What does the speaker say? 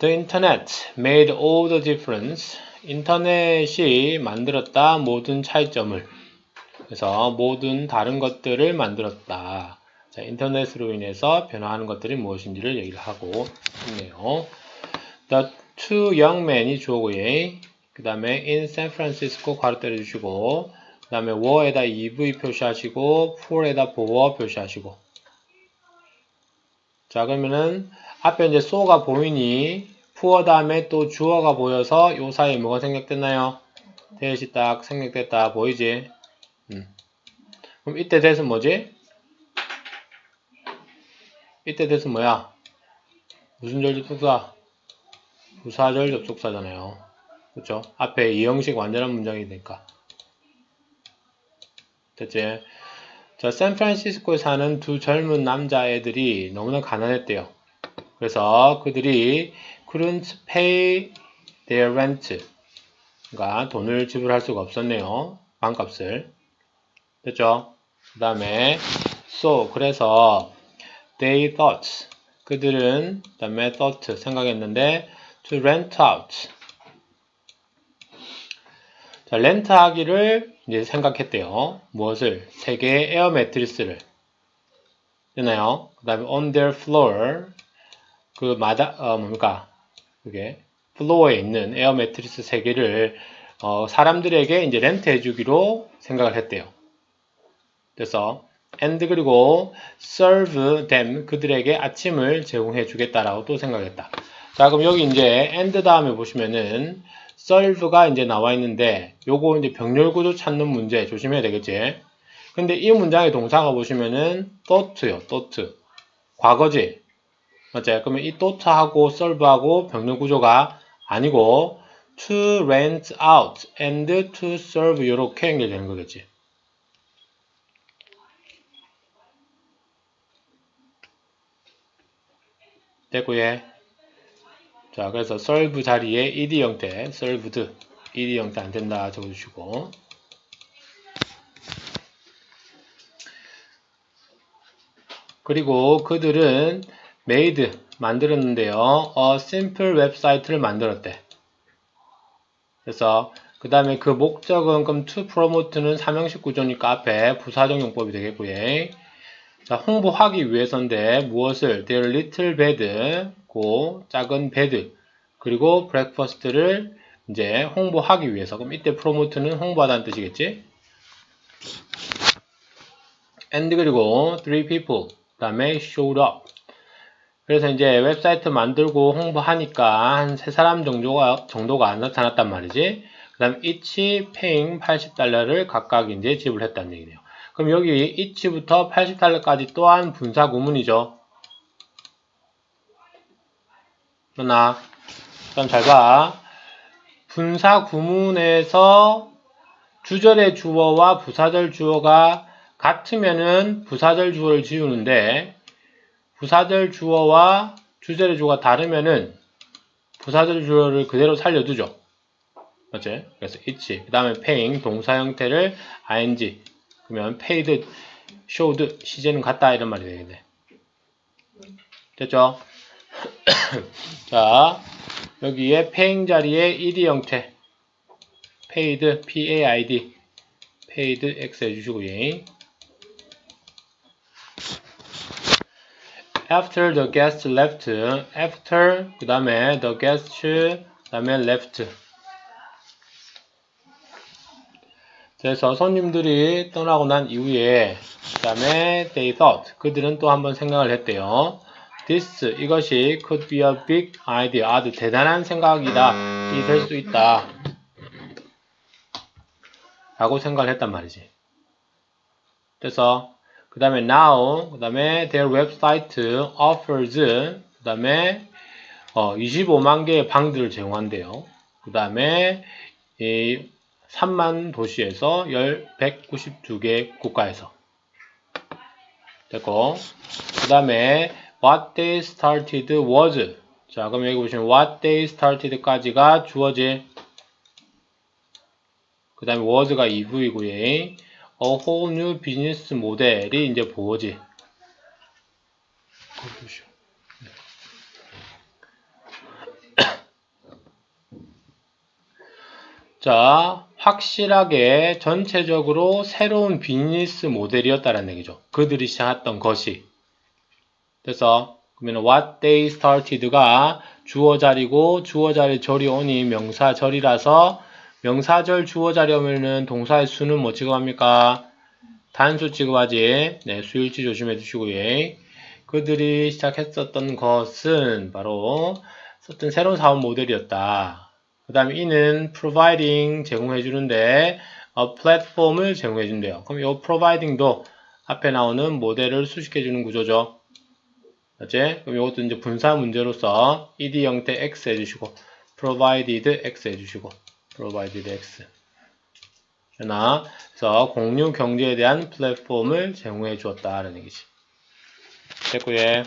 The internet made all the difference. 인터넷이 만들었다 모든 차이점을. 그래서 모든 다른 것들을 만들었다. 자, 인터넷으로 인해서 변화하는 것들이 무엇인지를 얘기를 하고 있네요. The two young men이 주어고요. 그 다음에 in San Francisco 괄호 때려주시고 그 다음에 were에다 EV 표시하시고 for에다 보어 표시하시고 자 그러면은 앞에 이제 so가 보이니 for 다음에 또 주어가 보여서 요 사이에 뭐가 생략됐나요? 대시 딱 생략됐다 보이지? 음. 그럼 이때 대은 뭐지? 이때 대은 뭐야? 무슨 절 접속사? 부사절 접속사잖아요. 그쵸? 앞에 이 형식 완전한 문장이 되니까. 됐지? 자, 샌프란시스코에 사는 두 젊은 남자애들이 너무나 가난했대요. 그래서 그들이 couldn't pay their rent. 그러니까 돈을 지불할 수가 없었네요. 방값을. 됐죠? 그 다음에 so 그래서 they thought 그들은 그 다음에 thought 생각했는데 to rent out 자, 렌트하기를 이제 생각했대요. 무엇을? 세 개의 에어 매트리스를. 되나요? 그 다음에 on their floor. 그 마다, 어, 뭡니까? 그게, 플로어에 있는 에어 매트리스 세 개를, 어, 사람들에게 이제 렌트 해 주기로 생각을 했대요. 그래서, and 그리고 serve them. 그들에게 아침을 제공해 주겠다라고 또 생각했다. 자, 그럼 여기 이제 and 다음에 보시면은, serve가 이제 나와 있는데 요거 이제 병렬 구조 찾는 문제 조심해야 되겠지. 근데 이 문장의 동사가 보시면은 thought요, thought. 과거지. 맞죠? 그러면 이 thought하고 serve하고 병렬 구조가 아니고 to rent out and to serve 이렇게 연결되는 거겠지. 됐고요. 자, 그래서 serve 자리에 ed 형태, served, ed 형태 안 된다 적어주시고. 그리고 그들은 made 만들었는데요. a simple 웹사이트를 만들었대. 그래서 그 다음에 그 목적은 그럼 to promote는 삼형식 구조니까 앞에 부사적 용법이 되겠고요. 자, 홍보하기 위해서인데 무엇을 their little bed 고 작은 베드 그리고 breakfast를 이제 홍보하기 위해서 그럼 이때 promote는 홍보하다는 뜻이겠지? and 그리고 three people 그 다음에 showed up 그래서 이제 웹사이트 만들고 홍보하니까 한 세 사람 정도가 정도가 안 나타났단 말이지. 그 다음 each paying 80달러를 각각 이제 지불했다는 얘기네요. 그럼 여기 each부터 80달러까지 또한 분사 구문이죠. 나 그럼 잘 봐. 분사 구문에서 주절의 주어와 부사절 주어가 같으면은 부사절 주어를 지우는데 부사절 주어와 주절의 주어가 다르면은 부사절 주어를 그대로 살려두죠. 맞지? 그래서 each 그 다음에 paying 동사 형태를 ing 그러면 paid, showed 시제는 같다 이런 말이 되겠네. 됐죠? 자, 여기에 paying 자리에 ed 형태 paid, p-a-i-d paid x 해주시고요. After the guest left after 그 다음에 the guest 그 다음에 left 그래서 손님들이 떠나고 난 이후에 그 다음에 they thought 그들은 또 한번 생각을 했대요. This 이것이 could be a big idea 아주 대단한 생각이다 이 될 수 있다 라고 생각을 했단 말이지. 그래서 그 다음에 now 그 다음에 their website offers 그 다음에 어, 25만 개의 방들을 제공한대요. 그 다음에 이 3만 도시에서 192개 국가에서. 됐고. 그 다음에 what they started was. 자 그럼 여기 보시면 what they started까지가 주어지 그 다음에 was가 2부이고요 a whole new business model이 이제 보어지. 자, 확실하게 전체적으로 새로운 비즈니스 모델이었다라는 얘기죠. 그들이 시작했던 것이. 그래서 그러면 what they started가 주어 자리고 주어 자리 절이 오니 명사 절이라서 명사절 주어 자리 오면은 동사의 수는 뭐 취급합니까? 단수 취급하지. 네, 수일치 조심해 주시고요. 그들이 시작했었던 것은 바로 어떤 새로운 사업 모델이었다. 그 다음에 이는 providing 제공해 주는데 어, 플랫폼을 제공해 준대요. 그럼 이 providing도 앞에 나오는 모델을 수식해 주는 구조죠. 맞지? 그럼 이것도 이제 분사 문제로서 ed 형태 x 해주시고 provided x 해주시고 provided x 하나 그래서 공유 경제에 대한 플랫폼을 제공해 주었다라는 얘기지. 됐고요.